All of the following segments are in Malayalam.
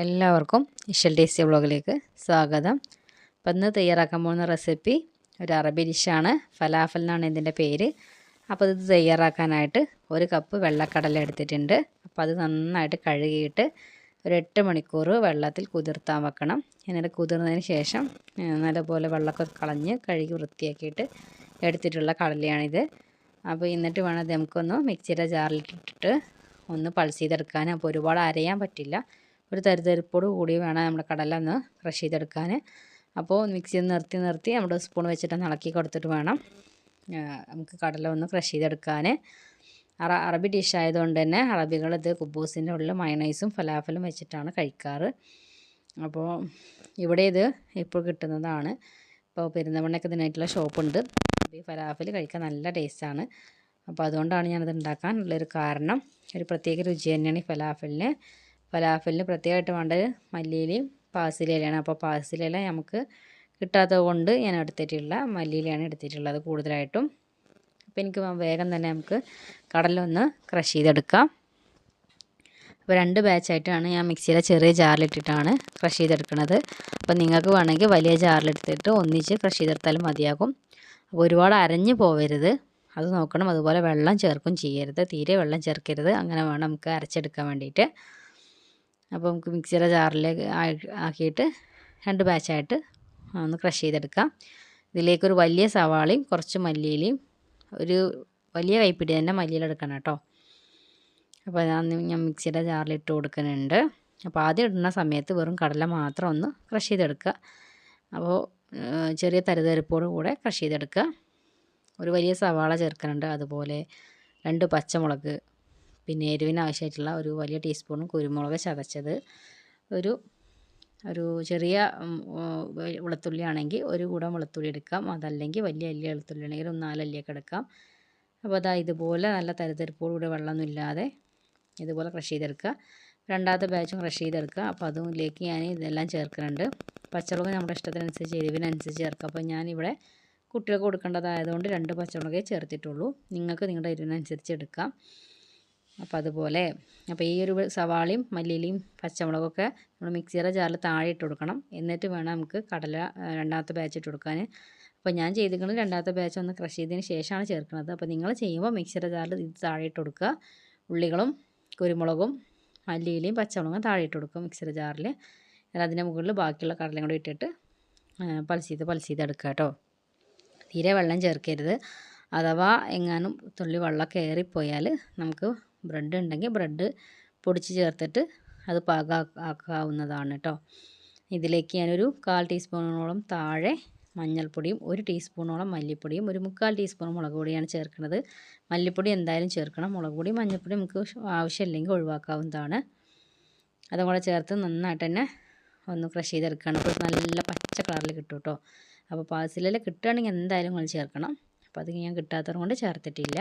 എല്ലാവർക്കും ഇഷൽ ടേസ്റ്റി വ്ളോഗിലേക്ക് സ്വാഗതം. അപ്പം ഇന്ന് തയ്യാറാക്കാൻ പോകുന്ന റെസിപ്പി ഒരു അറബി ഡിഷാണ്. ഫലാഫൽ എന്നാണ് ഇതിന്റെ പേര്. അപ്പോൾ ഇത് തയ്യാറാക്കാനായിട്ട് ഒരു കപ്പ് വെള്ളക്കടല എടുത്തിട്ടുണ്ട്. അപ്പോൾ അത് നന്നായിട്ട് കഴുകിയിട്ട് ഒരു എട്ട് മണിക്കൂർ വെള്ളത്തിൽ കുതിർത്താൻ വെക്കണം. എന്നിട്ട് കുതിർന്നതിന് ശേഷം നല്ലപോലെ വെള്ളമൊക്കെ കളഞ്ഞ് കഴുകി വൃത്തിയാക്കിയിട്ട് എടുത്തിട്ടുള്ള കടലയാണിത്. അപ്പോൾ എന്നിട്ട് വേണം നമുക്കൊന്ന് മിക്സിയുടെ ജാറിലിട്ടിട്ട് ഒന്ന് പൾസ് ചെയ്തെടുക്കാൻ. അപ്പോൾ ഒരുപാട് അരയാൻ പറ്റില്ല. ഒരു തരിതരിപ്പോട് കൂടി വേണം നമ്മുടെ കടല ഒന്ന് ക്രഷ് ചെയ്തെടുക്കാൻ. അപ്പോൾ മിക്സിയിൽ നിർത്തി നിർത്തി നമ്മുടെ സ്പൂൺ വെച്ചിട്ട് ഇളക്കി കൊടുത്തിട്ട് വേണം നമുക്ക് കടല ഒന്ന് ക്രഷ് ചെയ്തെടുക്കാൻ. അറ അറബി ഡിഷ് ആയതുകൊണ്ട് തന്നെ അറബികൾ ഇത് കുബൂസിന്റെ ഉള്ളിൽ മയണൈസും ഫലാഫലും വെച്ചിട്ടാണ് കഴിക്കാറ്. അപ്പോൾ ഇവിടെ ഇത് ഇപ്പോൾ കിട്ടുന്നതാണ്. ഇപ്പോൾ പെരുന്തമണ്ണയൊക്കെ ഇതിനായിട്ടുള്ള ഷോപ്പുണ്ട് ഈ ഫലാഫൽ കഴിക്കാൻ നല്ല ടേസ്റ്റാണ് അപ്പോൾ അതുകൊണ്ടാണ് ഞാനത് ഉണ്ടാക്കാൻ ഉള്ളൊരു കാരണം. ഒരു പ്രത്യേക രുചി തന്നെയാണ് ഈ ഫലാഫലിന് ഫലാഫലിന് പ്രത്യേകമായിട്ട് വേണ്ടത് മല്ലിയിലയും പാസിലയിലാണ് അപ്പോൾ പാസിലയില നമുക്ക് കിട്ടാത്തത് കൊണ്ട് ഞാൻ എടുത്തിട്ടുള്ള മല്ലിയിലയാണ് എടുത്തിട്ടുള്ളത് കൂടുതലായിട്ടും. അപ്പോൾ എനിക്ക് വേഗം തന്നെ നമുക്ക് കടലൊന്ന് ക്രഷ് ചെയ്തെടുക്കാം. അപ്പോൾ രണ്ട് ബാച്ചായിട്ടാണ് ഞാൻ മിക്സിയിലെ ചെറിയ ജാറിലിട്ടിട്ടാണ് ക്രഷ് ചെയ്തെടുക്കുന്നത്. അപ്പോൾ നിങ്ങൾക്ക് വേണമെങ്കിൽ വലിയ ജാറിലെടുത്തിട്ട് ഒന്നിച്ച് ക്രഷ് ചെയ്തെടുത്താലും മതിയാകും. അപ്പോൾ ഒരുപാട് അരഞ്ഞു പോവരുത്. അത് നോക്കണം. അതുപോലെ വെള്ളം ചേർക്കും ചെയ്യരുത്. തീരെ വെള്ളം ചേർക്കരുത്. അങ്ങനെ വേണം നമുക്ക് അരച്ചെടുക്കാൻ വേണ്ടിയിട്ട്. അപ്പോൾ നമുക്ക് മിക്സിയുടെ ജാറിലേക്ക് ആക്കിയിട്ട് രണ്ട് ബാച്ചായിട്ട് ഒന്ന് ക്രഷ് ചെയ്തെടുക്കാം. ഇതിലേക്കൊരു വലിയ സവാളയും കുറച്ച് മല്ലിയിലയും ഒരു വലിയ കൈപ്പിടി തന്നെ മല്ലിയിൽ എടുക്കണം കേട്ടോ. അപ്പോൾ ഞാൻ ഞാൻ മിക്സിയുടെ ജാറിലിട്ട് കൊടുക്കുന്നുണ്ട്. അപ്പോൾ ആദ്യം ഇടുന്ന സമയത്ത് വെറും കടല മാത്രം ഒന്ന് ക്രഷ് ചെയ്തെടുക്കുക. അപ്പോൾ ചെറിയ തരുതരിപ്പോട് കൂടെ ക്രഷ് ചെയ്തെടുക്കുക. ഒരു വലിയ സവാള ചേർക്കുന്നുണ്ട്. അതുപോലെ രണ്ട് പച്ചമുളക് പിന്നെ എരിവിന് ആവശ്യമായിട്ടുള്ള ഒരു വലിയ ടീസ്പൂൺ കുരുമുളക് ചതച്ചത്. ഒരു ഒരു ചെറിയ വെളുത്തുള്ളി ആണെങ്കിൽ ഒരു കൂടം വെളുത്തുള്ളി എടുക്കാം. അതല്ലെങ്കിൽ വലിയ അല്ലി വെളുത്തുള്ളി ആണെങ്കിൽ ഒരു നാലല്ലിയൊക്കെ എടുക്കാം. അപ്പോൾ അതാ ഇതുപോലെ നല്ല തരിതരിപ്പോടുകൂടി വെള്ളമൊന്നും ഇല്ലാതെ ഇതുപോലെ ക്രഷ് ചെയ്തെടുക്കുക. രണ്ടാമത്തെ ബാച്ചും ക്രഷ് ചെയ്തെടുക്കുക. അപ്പോൾ അതിലേക്ക് ഞാൻ ഇതെല്ലാം ചേർക്കുന്നുണ്ട്. പച്ചമുളക് നമ്മുടെ ഇഷ്ടത്തിനനുസരിച്ച് എരിവിനനുസരിച്ച് ചേർക്കുക. അപ്പോൾ ഞാനിവിടെ കുട്ടികൾക്ക് കൊടുക്കേണ്ടതായതുകൊണ്ട് രണ്ട് പച്ചമുളകേ ചേർത്തിട്ടുള്ളൂ. നിങ്ങൾക്ക് നിങ്ങളുടെ എരിവിനനുസരിച്ച് എടുക്കാം. അപ്പോൾ അതുപോലെ അപ്പോൾ ഈ ഒരു സവാളയും മല്ലിയിലയും പച്ചമുളകൊക്കെ നമ്മൾ മിക്സിയുടെ ജാറിൽ താഴെ ഇട്ട് കൊടുക്കണം. എന്നിട്ട് വേണം നമുക്ക് കടല രണ്ടാമത്തെ ബാച്ച് ഇട്ട് കൊടുക്കാൻ അപ്പോൾ ഞാൻ ചെയ്തിരിക്കുന്നത് രണ്ടാമത്തെ ബാച്ച് ഒന്ന് ക്രഷ് ചെയ്തതിന് ശേഷമാണ് ചേർക്കുന്നത്. അപ്പോൾ നിങ്ങൾ ചെയ്യുമ്പോൾ മിക്സിയുടെ ജാറിൽ ഇത് താഴെ ഇട്ട് കൊടുക്കുക. ഉള്ളികളും കുരുമുളകും മല്ലിയിലയും പച്ചമുളകും താഴെ ഇട്ട് കൊടുക്കുക മിക്സിയുടെ ജാറിൽ അതിന്റെ മുകളിൽ ബാക്കിയുള്ള കടലയും കൂടി ഇട്ടിട്ട് പൾസ് ചെയ്ത് എടുക്കുക കേട്ടോ. തീരെ വെള്ളം ചേർക്കരുത്. അഥവാ എങ്ങാനും തുള്ളി വെള്ളം കയറിപ്പോയാൽ നമുക്ക് ബ്രെഡ് ഉണ്ടെങ്കിൽ ബ്രെഡ് പൊടിച്ച് ചേർത്തിട്ട് അത് പാകാക്കാവുന്നതാണ് കേട്ടോ ഇതിലേക്ക് ഞാനൊരു കാൽ ടീസ്പൂണോളം താഴെ മഞ്ഞൾപ്പൊടിയും ഒരു ടീസ്പൂണോളം മല്ലിപ്പൊടിയും ഒരു മുക്കാൽ ടീസ്പൂൺ മുളക് പൊടിയാണ് ചേർക്കുന്നത്. മല്ലിപ്പൊടി എന്തായാലും ചേർക്കണം. മുളക് പൊടി മഞ്ഞൾപ്പൊടി നമുക്ക് ആവശ്യമില്ലെങ്കിൽ ഒഴിവാക്കാവുന്നതാണ്. അതും കൂടെ ചേർത്ത് നന്നായിട്ട് തന്നെ ഒന്ന് ക്രഷ് ചെയ്തെടുക്കണം. അപ്പോൾ നല്ല പച്ച കളറിൽ കിട്ടും കേട്ടോ അപ്പോൾ പാഴ്സലിൽ കിട്ടുകയാണെങ്കിൽ എന്തായാലും നിങ്ങൾ ചേർക്കണം. അപ്പോൾ അത് ഞാൻ കിട്ടാത്തത് കൊണ്ട് ചേർത്തിട്ടില്ല.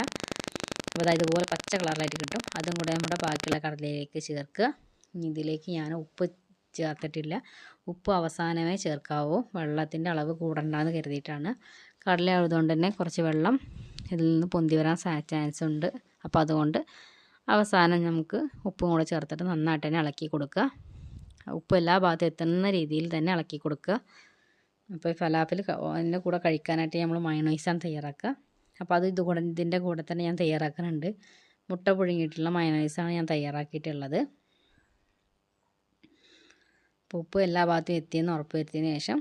അപ്പോൾ അതായത് ഇതുപോലെ പച്ച കളറിലായിട്ട് കിട്ടും. അതും കൂടെ നമ്മുടെ ബാക്കിയുള്ള കടലയിലേക്ക് ചേർക്കുക. ഇനി ഇതിലേക്ക് ഞാൻ ഉപ്പ് ചേർത്തിട്ടില്ല. ഉപ്പ് അവസാനമേ ചേർക്കാവൂ. വെള്ളത്തിന്റെ അളവ് കൂടണ്ടെന്ന് കരുതിയിട്ടാണ്. കടല ആയതുകൊണ്ട് തന്നെ കുറച്ച് വെള്ളം ഇതിൽ നിന്ന് പൊന്തി വരാൻ ചാൻസ് ഉണ്ട്. അപ്പോൾ അതുകൊണ്ട് അവസാനം നമുക്ക് ഉപ്പും കൂടെ ചേർത്തിട്ട് നന്നായിട്ട് തന്നെ ഇളക്കി കൊടുക്കുക. ഉപ്പ് എല്ലാ ഭാഗത്തും എത്തുന്ന രീതിയിൽ തന്നെ ഇളക്കി കൊടുക്കുക. അപ്പോൾ ഈ ഫലാഫിൽ അതിന്റെ കൂടെ കഴിക്കാനായിട്ട് നമ്മൾ മയണൈസാണ് തയ്യാറാക്കുക. അപ്പോൾ അത് ഇത് കൂടെ ഇതിന്റെ കൂടെ തന്നെ ഞാൻ തയ്യാറാക്കുന്നുണ്ട്. മുട്ട പുഴുങ്ങിയിട്ടുള്ള മയണൈസാണ് ഞാൻ തയ്യാറാക്കിയിട്ടുള്ളത്. അപ്പോൾ ഉപ്പ് എല്ലാ ഭാഗത്തും എത്തിയെന്ന് ഉറപ്പ് വരുത്തിയതിന് ശേഷം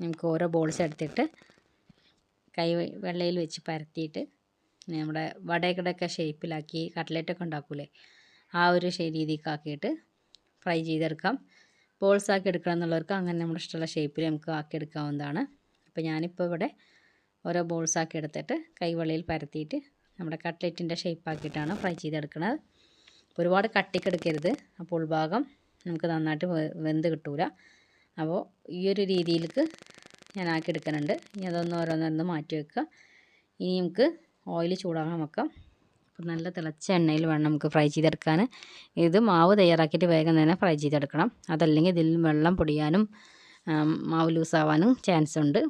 നമുക്ക് ഓരോ ബോൾസ് എടുത്തിട്ട് കൈ വെള്ളയിൽ വെച്ച് പരത്തിയിട്ട് നമ്മുടെ വടയൊക്കെ ഷേപ്പിലാക്കി കട്ട്ലറ്റൊക്കെ ഉണ്ടാക്കൂലേ ആ ഒരു രീതിക്കാക്കിയിട്ട് ഫ്രൈ ചെയ്തെടുക്കാം. ബോൾസ് ആക്കി എടുക്കണം എന്നുള്ളവർക്ക് അങ്ങനെ നമ്മുടെ ഇഷ്ടമുള്ള ഷേപ്പിൽ നമുക്ക് ആക്കിയെടുക്കാവുന്നതാണ്. അപ്പോൾ ഞാനിപ്പോൾ ഇവിടെ ഓരോ ബോൾസ് ആക്കി എടുത്തിട്ട് കൈവെള്ളയിൽ പരത്തിയിട്ട് നമ്മുടെ കട്ട്ലറ്റിന്റെ ഷേപ്പാക്കിയിട്ടാണ് ഫ്രൈ ചെയ്തെടുക്കുന്നത് ഒരുപാട് കട്ടിക്കെടുക്കരുത്. അപ്പോൾ ഉൾഭാഗം നമുക്ക് നന്നായിട്ട് വെന്ത് കിട്ടൂല. അപ്പോൾ ഈ ഒരു രീതിയിലേക്ക് ഞാൻ ആക്കി എടുക്കുന്നുണ്ട്. ഇനി അതൊന്ന് ഓരോന്നൊന്ന് മാറ്റി വെക്കുക. ഇനി നമുക്ക് ഓയിൽ ചൂടാകാൻ വെക്കാം. അപ്പോൾ നല്ല തിളച്ച എണ്ണയിൽ വേണം നമുക്ക് ഫ്രൈ ചെയ്തെടുക്കാൻ. ഇത് മാവ് തയ്യാറാക്കിയിട്ട് വേഗം തന്നെ ഫ്രൈ ചെയ്തെടുക്കണം. അതല്ലെങ്കിൽ ഇതിൽ വെള്ളം പൊടിയാനും മാവ് ലൂസാവാനും ചാൻസ് ഉണ്ട്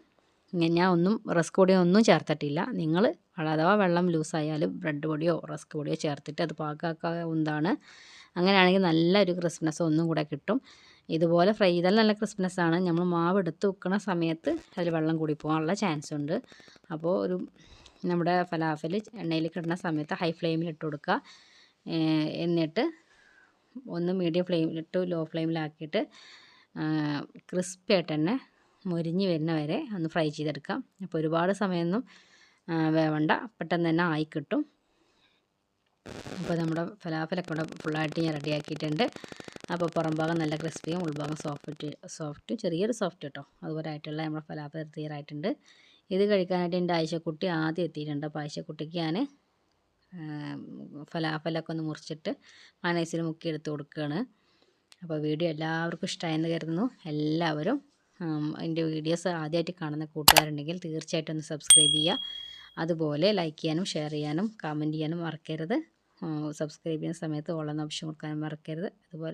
ഞാൻ ഒന്നും റസ്ക് പൊടിയോ ഒന്നും ചേർത്തിട്ടില്ല. നിങ്ങൾ അഥവാ വെള്ളം ലൂസായാലും ബ്രെഡ് പൊടിയോ റസ്ക് പൊടിയോ ചേർത്തിട്ട് അത് പാകാക്കാവുന്നതാണ് അങ്ങനെയാണെങ്കിൽ നല്ലൊരു ക്രിസ്മസ് ഒന്നും കൂടെ കിട്ടും. ഇതുപോലെ ഫ്രൈ ചെയ്താൽ നല്ല ക്രിസ്മസ് ആണ് നമ്മൾ മാവ് എടുത്ത് വെക്കുന്ന സമയത്ത് അതിൽ വെള്ളം കൂടി പോകാനുള്ള ചാൻസ് ഉണ്ട് അപ്പോൾ ഒരു നമ്മുടെ ഫലാഫൽ എണ്ണയിൽ കിട്ടുന്ന സമയത്ത് ഹൈ ഫ്ലെയിമിൽ ഇട്ട് കൊടുക്കുക. എന്നിട്ട് ഒന്ന് മീഡിയം ഫ്ലെയിമിലിട്ട് ലോ ഫ്ലെയിമിലാക്കിയിട്ട് ക്രിസ്പി ആയിട്ട് തന്നെ മുരിഞ്ഞ് വരുന്ന വരെ ഒന്ന് ഫ്രൈ ചെയ്തെടുക്കാം. അപ്പോൾ ഒരുപാട് സമയമൊന്നും വേവണ്ട. പെട്ടെന്ന് തന്നെ ആയി കിട്ടും അപ്പോൾ നമ്മുടെ ഫലാഫലൊക്കെ ഇവിടെ ഫുള്ളായിട്ട് ഞാൻ റെഡിയാക്കിയിട്ടുണ്ട്. അപ്പോൾ പുറം ഭാഗം നല്ല ക്രിസ്പിയും ഉൾഭാഗം സോഫ്റ്റ് സോഫ്റ്റും ചെറിയൊരു സോഫ്റ്റ് കേട്ടോ. അതുപോലെ ആയിട്ടുള്ള നമ്മുടെ ഫലാഫൽ തയ്യാറായിട്ടുണ്ട് ഇത് കഴിക്കാനായിട്ട് എന്റെ ആയിഷക്കുട്ടി ആദ്യം എത്തിയിട്ടുണ്ട്. അപ്പോൾ ആയിഷക്കുട്ടിക്ക് ഞാൻ ഫലാഫലൊക്കെ ഒന്ന് മുറിച്ചിട്ട് മനസ്സിൽ മുക്കി എടുത്ത് കൊടുക്കുകയാണ്. അപ്പോൾ വീഡിയോ എല്ലാവർക്കും ഇഷ്ടമായെന്ന് കരുതുന്നു. എല്ലാവരും എന്റെ വീഡിയോസ് ആദ്യമായിട്ട് കാണുന്ന കൂട്ടുകാരുണ്ടെങ്കിൽ തീർച്ചയായിട്ടും ഒന്ന് സബ്സ്ക്രൈബ് ചെയ്യുക. അതുപോലെ ലൈക്ക് ചെയ്യാനും ഷെയർ ചെയ്യാനും കമന്റ് ചെയ്യാനും മറക്കരുത്. സബ്സ്ക്രൈബ് ചെയ്യുന്ന സമയത്ത് ഓളെന്ന ഓപ്ഷൻ കൊടുക്കാനും മറക്കരുത്. അതുപോലെ